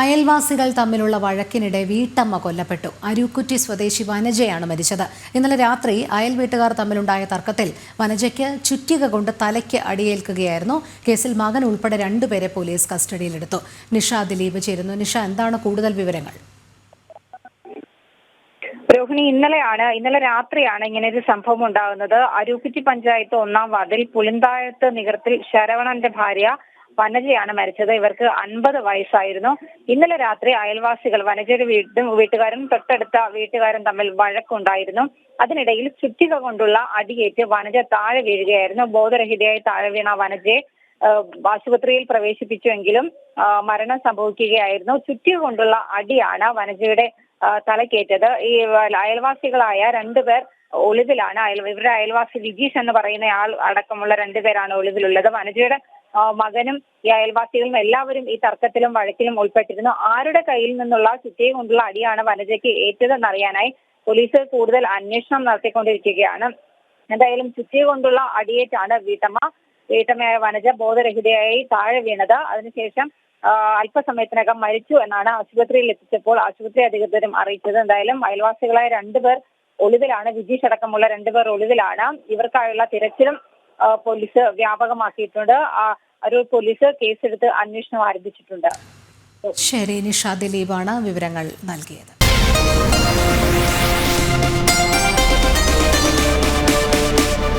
അയൽവാസികൾ തമ്മിലുള്ള വഴക്കിനിടെ വീട്ടമ്മ കൊല്ലപ്പെട്ടു. അരൂക്കുറ്റി സ്വദേശി വനജയാണ് മരിച്ചത്. ഇന്നലെ രാത്രി അയൽ വീട്ടുകാർ തമ്മിലുണ്ടായ തർക്കത്തിൽ വനജയ്ക്ക് ചുറ്റിക കൊണ്ട് തലയ്ക്ക് അടിയേൽക്കുകയായിരുന്നു. കേസിൽ മകൻ ഉൾപ്പെടെ രണ്ടുപേരെ പോലീസ് കസ്റ്റഡിയിലെടുത്തു. നിഷ ദിലീപ് ചേരുന്നു. നിഷ എന്താണ് കൂടുതൽ വിവരങ്ങൾ? രോഹിണി ഇന്നലെയാണ് ഇന്നലെ രാത്രിയാണ് ഇങ്ങനെ ഒരു സംഭവം ഉണ്ടാകുന്നത്. അരൂക്കുറ്റി പഞ്ചായത്ത് ഒന്നാം വാർഡിൽ പുലിന്തായത്ത് നികർത്തിൽ ശരവണന്റെ ഭാര്യ വനജയാണ് മരിച്ചത്. ഇവർക്ക് അൻപത് വയസ്സായിരുന്നു. ഇന്നലെ രാത്രി അയൽവാസികൾ വനജയുടെ വീട്ടും വീട്ടുകാരും തൊട്ടടുത്ത വീട്ടുകാരും തമ്മിൽ വഴക്കുണ്ടായിരുന്നു. അതിനിടയിൽ ചുറ്റിക കൊണ്ടുള്ള അടിയേറ്റ് വനജ താഴെ വീഴുകയായിരുന്നു. ബോധരഹിതയായി താഴെ വീണ വനജയെ ആശുപത്രിയിൽ പ്രവേശിപ്പിച്ചുവെങ്കിലും മരണം സംഭവിക്കുകയായിരുന്നു. ചുറ്റിക കൊണ്ടുള്ള അടിയാണ് വനജയുടെ തലക്കേറ്റത് ഈ അയൽവാസികളായ രണ്ടുപേർ ഒളിവിലാണ്. അയൽ ഇവരുടെ അയൽവാസി വിജീഷ് എന്ന് പറയുന്ന ആൾ അടക്കമുള്ള രണ്ടുപേരാണ് ഒളിവിലുള്ളത്. വനജയുടെ മകനും ഈ അയൽവാസികളും എല്ലാവരും ഈ തർക്കത്തിലും വഴക്കിലും ഉൾപ്പെട്ടിരുന്നു. ആരുടെ കയ്യിൽ നിന്നുള്ള ചുറ്റിയെ കൊണ്ടുള്ള അടിയാണ് വനജയ്ക്ക് ഏറ്റതെന്നറിയാനായി പോലീസ് കൂടുതൽ അന്വേഷണം നടത്തിക്കൊണ്ടിരിക്കുകയാണ്. എന്തായാലും ചുറ്റിയെ കൊണ്ടുള്ള അടിയേറ്റാണ് വീട്ടമ്മ. വീട്ടമ്മയായ വനജ ബോധരഹിതയായി താഴെ വീണത്. അതിനുശേഷം അല്പസമയത്തിനകം മരിച്ചു എന്നാണ് ആശുപത്രിയിൽ എത്തിച്ചപ്പോൾ ആശുപത്രി അധികൃതരും അറിയിച്ചത്. എന്തായാലും അയൽവാസികളായ രണ്ടുപേർ ഒളിവിലാണ്. വിജീഷ് അടക്കമുള്ള രണ്ടുപേർ ഒളിവിലാണ്. ഇവർക്കായുള്ള തിരച്ചിലും പോലീസ് വ്യാപകമാക്കിയിട്ടുണ്ട്. ഒരു പോലീസ് കേസെടുത്ത് അന്വേഷണം ആരംഭിച്ചിട്ടുണ്ട്. ശരി നിഷ ദിലീപാണ് വിവരങ്ങൾ നൽകിയത്.